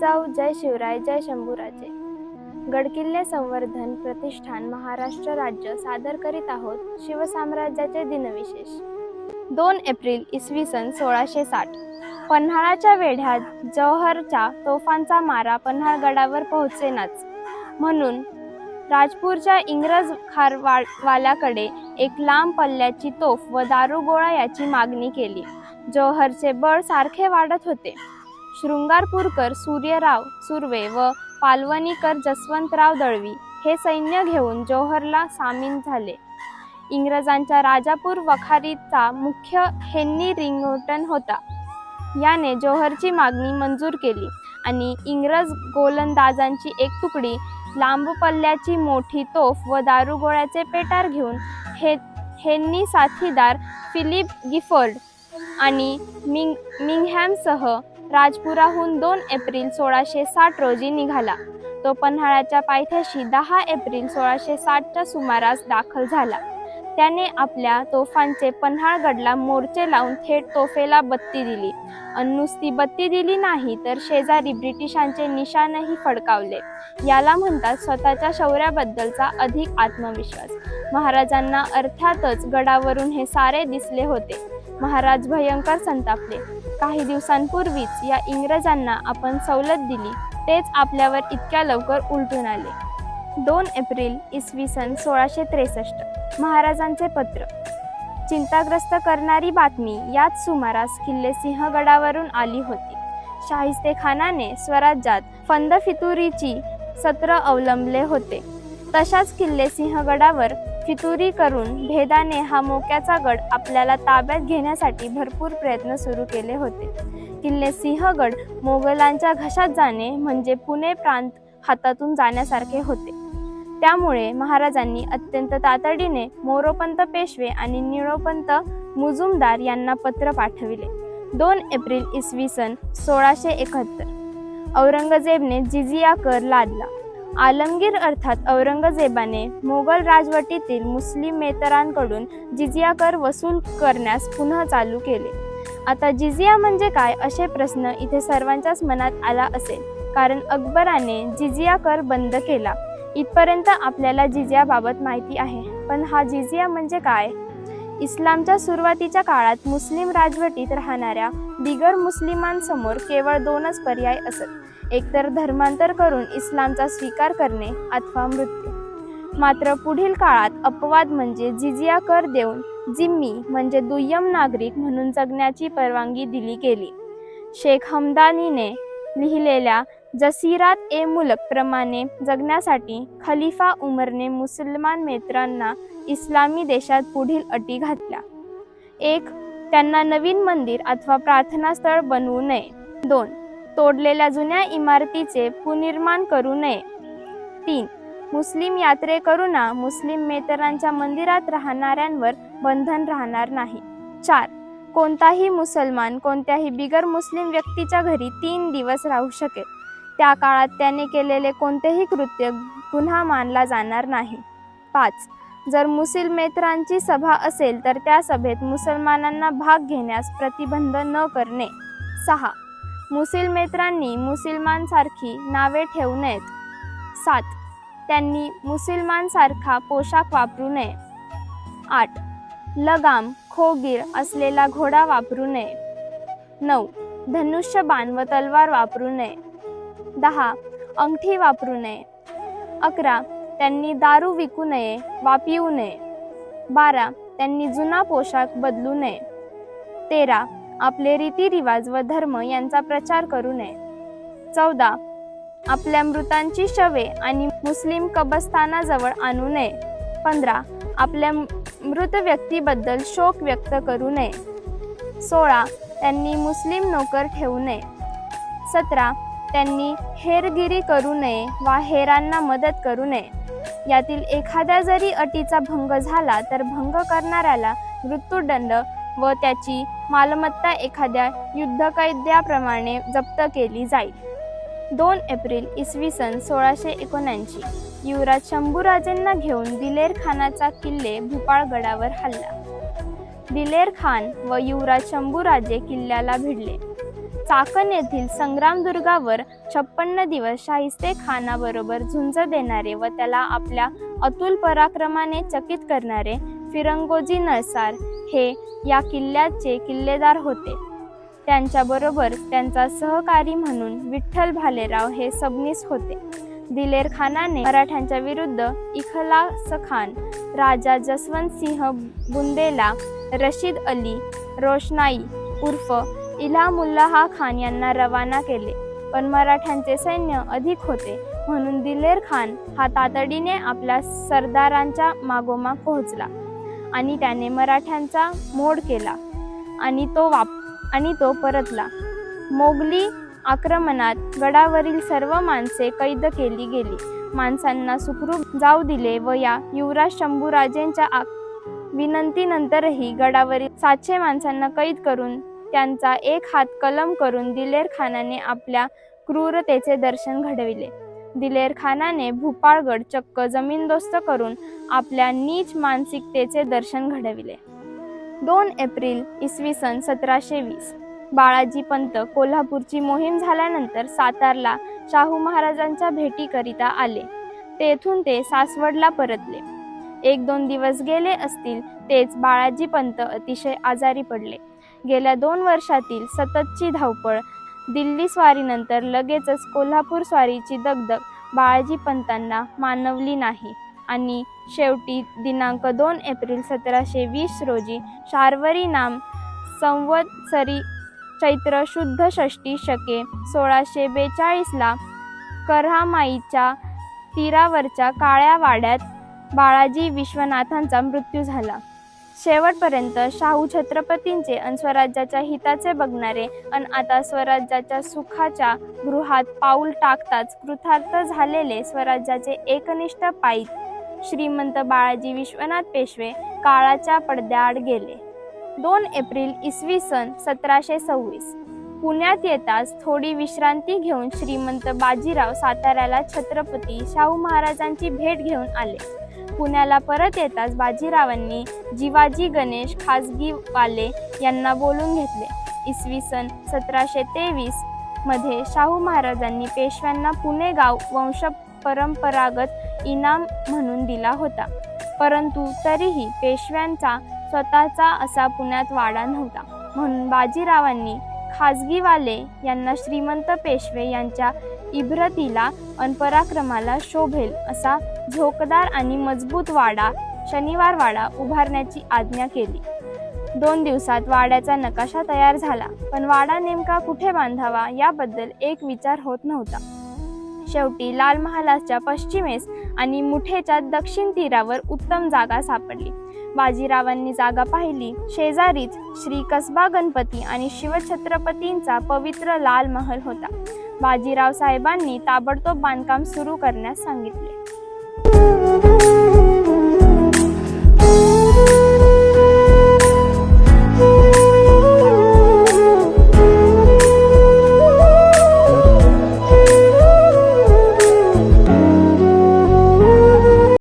जाऊ जय शिवराय जय शंभूराजे. गडकिल्ले संवर्धन प्रतिष्ठान महाराष्ट्र राज्य सादर करीत आहोत शिवसाम्राज्याचे दिनविशेष. दोन एप्रिल इसवी सन सोळाशे साठ. पन्हाळाच्या वेढ्यात जौहरच्या तोफांचा मारा पन्हाळगडावर पोहोचेनाच. म्हणून राजपूरच्या इंग्रज खारवाल्याकडे एक लांब पल्ल्याची तोफ व दारुगोळा याची मागणी केली. जौहरचे बळ सारखे वाढत होते. शृंगारपूरकर सूर्यराव सुर्वे व पालवणीकर जसवंतराव दळवी हे सैन्य घेऊन जोहरला सामील झाले. इंग्रजांच्या राजापूर वखारीचा मुख्य हेन्री रिंगोटन होता. याने जोहरची मागणी मंजूर केली आणि इंग्रज गोलंदाजांची एक तुकडी लांब पल्ल्याची मोठी तोफ व दारुगोळ्याचे पेटार घेऊन हे हेन्नी साथीदार फिलिप गिफर्ड आणि मिंग मिंगहॅमसह राजपुराहून दोन एप्रिल सोळाशे साठ रोजी निघाला. तो पन्हाळ्याच्या पायथ्याशी दहा एप्रिल सोळाशे साठच्या सुमारास दाखल झाला. त्याने आपल्या तोफांचे पन्हाळगडला मोर्चे लावून थेट तोफेला बत्ती दिली. आणि नुसती बत्ती दिली नाही तर शेजारी ब्रिटिशांचे निशाणही फडकावले. याला म्हणतात स्वतःच्या शौर्याबद्दलचा अधिक आत्मविश्वास. महाराजांना अर्थातच गडावरून हे सारे दिसले होते. महाराज भयंकर संतापले. काही दिवसांपूर्वीच या इंग्रजांना आपण सवलत दिली तेच आपल्यावर इतक्या लवकर उलटून आले. दोन एप्रिल इसवी सन सोळाशे त्रेसष्ट. महाराजांचे पत्र. चिंताग्रस्त करणारी बातमी याच सुमारास किल्ले सिंहगडावरून आली होती. शाहिस्ते खानाने स्वराज्यात फंद फितुरीची सत्र अवलंबले होते. तशाच किल्ले सिंहगडावर फितुरी करून भेदाने हा मोक्याचा गड आपल्याला ताब्यात घेण्यासाठी भरपूर प्रयत्न सुरू केले होते. किल्ले सिंहगड मोगलांच्या घशात जाणे म्हणजे पुणे प्रांत हातातून जाण्यासारखे होते. त्यामुळे महाराजांनी अत्यंत तातडीने मोरोपंत पेशवे आणि निळोपंत मुजुमदार यांना पत्र पाठविले. दोन एप्रिल इसवी सन सोळाशे एकाहत्तर. औरंगजेबने जिजिया कर लादला. आलमगीर अर्थात औरंगजेबाने मोगल राजवटीतील मुस्लिमेतरांकडून जिजिया कर वसूल करण्यास पुन्हा चालू केले. आता जिजिया म्हणजे काय असे प्रश्न इथे सर्वांच्याच मनात आला असेल. कारण अकबराने जिजिया कर बंद केला. इथपर्यंत आपल्याला जिजियाबाबत माहिती आहे. पण हा जिजिया म्हणजे काय? इस्लामच्या सुरुवातीच्या काळात मुस्लिम राजवटीत राहणाऱ्या बिगर मुस्लिमांसमोर केवळ दोनच पर्याय असत. एकतर धर्मांतर करून इस्लामचा स्वीकार करणे अथवा मृत्यू. मात्र पुढील काळात अपवाद म्हणजे जिजिया कर देऊन जिम्मी म्हणजे दुय्यम नागरिक म्हणून जगण्याची परवानगी दिली गेली. शेख हमदानीने लिहिलेल्या जसीरात ए मुलक प्रमाणे जगण्यासाठी खलिफा उमरने मुसलमान मित्रांना इस्लामी देशात पुढील अटी घातल्या. एक त्यांना नवीन मंदिर अथवा प्रार्थनास्थळ बनवू नये. दोन तोडलेल्या जुन्या इमारतीचे पुनर्निर्माण करू नये. तीन मुस्लिम यात्रेकरूंना मुस्लिम मेतरांच्या मंदिरात राहणाऱ्यांवर बंधन राहणार नाही. चार कोणताही मुसलमान कोणत्याही बिगर मुस्लिम व्यक्तीच्या घरी तीन दिवस राहू शकेल. त्या काळात त्याने केलेले कोणतेही कृत्य गुन्हा मानला जाणार नाही. पाच. जर मुस्लिमेतरांची सभा असेल तर त्या सभेत मुसलमानांना भाग घेण्यास प्रतिबंध न करणे. सहा. मुस्लिमेतरांनी मुसलमानसारखी नावे ठेवू नयेत. सात. त्यांनी मुसलमानसारखा पोशाख वापरू नये. आठ. लगाम खोगीर असलेला घोडा वापरू नये. नऊ. धनुष्यबाण व तलवार वापरू नये. दहा. अंगठी वापरू नये. अकरा. त्यांनी दारू विकू नये वा पिऊ नये. बारा. त्यांनी जुना पोशाख बदलू नये. तेरा. आपले रीतिरिवाज व धर्म यांचा प्रचार करू नये. चौदा. आपल्या मृतांची शवे आणि मुस्लिम कबस्थानाजवळ आणू नये. पंधरा. आपल्या मृत व्यक्तीबद्दल शोक व्यक्त करू नये. सोळा. त्यांनी मुस्लिम नोकर ठेवू नये. सतरा. त्यांनी हेरगिरी करू नये वा हेरांना मदत करू नये. यातील एखाद्या जरी अटीचा भंग झाला तर भंग करणाऱ्याला मृत्यूदंड व त्याची मालमत्ता एखाद्या युद्धकैद्याप्रमाणे जप्त केली जाईल. दोन एप्रिल इसवी सन सोळाशे एकोणऐंशी युवराज शंभूराजेंना घेऊन दिलेर खानाचा किल्ले भूपाळगडावर हल्ला. दिलेर खान व युवराज शंभूराजे किल्ल्याला भिडले. चाकण येथील संग्रामदुर्गावर छप्पन्न दिवस शाहिस्ते खानाबरोबर झुंज देणारे व त्याला आपल्या अतुल पराक्रमाने चकित करणारे फिरंगोजी नळसार हे या किल्ल्याचे किल्लेदार होते. त्यांच्याबरोबर त्यांचा सहकारी म्हणून विठ्ठल भालेराव हे सबनीस होते. दिलेर खानाने मराठ्यांच्या विरुद्ध इखलास खान राजा जसवंत सिंह बुंदेला रशीद अली रोशनाई उर्फ इल्हामुल्लाह खान यांना रवाना केले. पण मराठ्यांचे सैन्य अधिक होते. म्हणून दिलेर खान हा तातडीने आपल्या सरदारांच्या मागोमाग पोहोचला आणि त्याने मराठ्यांचा मोड केला आणि तो वाप आणि तो परतला. मोगली आक्रमणात गडावरील सर्व माणसे कैद केली गेली. माणसांना सुखरूप जाऊ दिले व या युवराज शंभूराजेंच्या आ- विनंतीनंतरही गडावरील सातशे माणसांना कैद करून त्यांचा एक हात कलम करून दिलेर खानाने आपल्या क्रूरतेचे दर्शन घडविले. दिलेर खानाने भूपाळगड चक्क जमीनदोस्त करून आपल्या नीच मानसिकतेचे दर्शन घडविले. दोन एप्रिल इसवी सन सतराशे वीस बाळाजी पंत कोल्हापूरची मोहीम झाल्यानंतर सातारला शाहू महाराजांच्या भेटीकरिता आले. तेथून ते सासवडला परतले. एक दोन दिवस गेले असतील तेच बाळाजी पंत अतिशय आजारी पडले. गेल्या दोन वर्षातील सततची धावपळ. दिल्ली स्वारीनंतर लगेचच कोल्हापूर स्वारीची दगदग बाळाजी पंतांना मानवली नाही. आणि शेवटी दिनांक दोन एप्रिल सतराशे वीस रोजी शार्वरी नाम संवत्सरी चैत्र शुद्ध षष्टी शके सोळाशे बेचाळीसला करहामाईच्या तीरावरच्या काळ्या वाड्यात बाळाजी विश्वनाथांचा मृत्यू झाला. शेवटपर्यंत शाहू छत्रपतींचे अन स्वराज्याच्या हिताचे बघणारे अन आता स्वराज्याच्या सुखाच्या गृहात पाऊल टाकताच कृतार्थ झालेले स्वराज्याचे एकनिष्ठ पायीत श्रीमंत बाळाजी विश्वनाथ पेशवे काळाच्या पडद्याआड गेले. दोन एप्रिल इसवी सन सतराशे सव्वीस. पुण्यात येताच थोडी विश्रांती घेऊन श्रीमंत बाजीराव साताऱ्याला छत्रपती शाहू महाराजांची भेट घेऊन आले. पुण्याला परत येताच बाजीरावांनी जिवाजी गणेश खाजगीवाले यांना बोलून घेतले. इसवी सन सतराशे तेवीसमध्ये शाहू महाराजांनी पेशव्यांना पुणे गाव वंश परंपरागत इनाम म्हणून दिला होता. परंतु तरीही पेशव्यांचा स्वतःचा असा पुण्यात वाडा नव्हता. म्हणून बाजीरावांनी खाजगीवाले यांना श्रीमंत पेशवे यांच्या इब्रतीला अन पराक्रमाला शोभेल असा झोकदार आणि मजबूत वाडा शनिवार वाडा उभारण्याची आज्ञा केली. दोन दिवसात वाड्याचा नकाशा तयार झाला पण वाडा नेमका कुठे बांधावा याबद्दल एक विचार होत नव्हता. शेवटी लाल महालाच्या पश्चिमेस आणि मुठेच्या दक्षिण तीरावर उत्तम जागा सापडली. बाजीरावांनी जागा पाहिली शेजारीच श्री कसबा गणपती आणि शिवछत्रपतींचा पवित्र लाल महल होता. बाजीराव साहेबांनी ताबडतोब बांधकाम सुरू करण्यास सांगितले.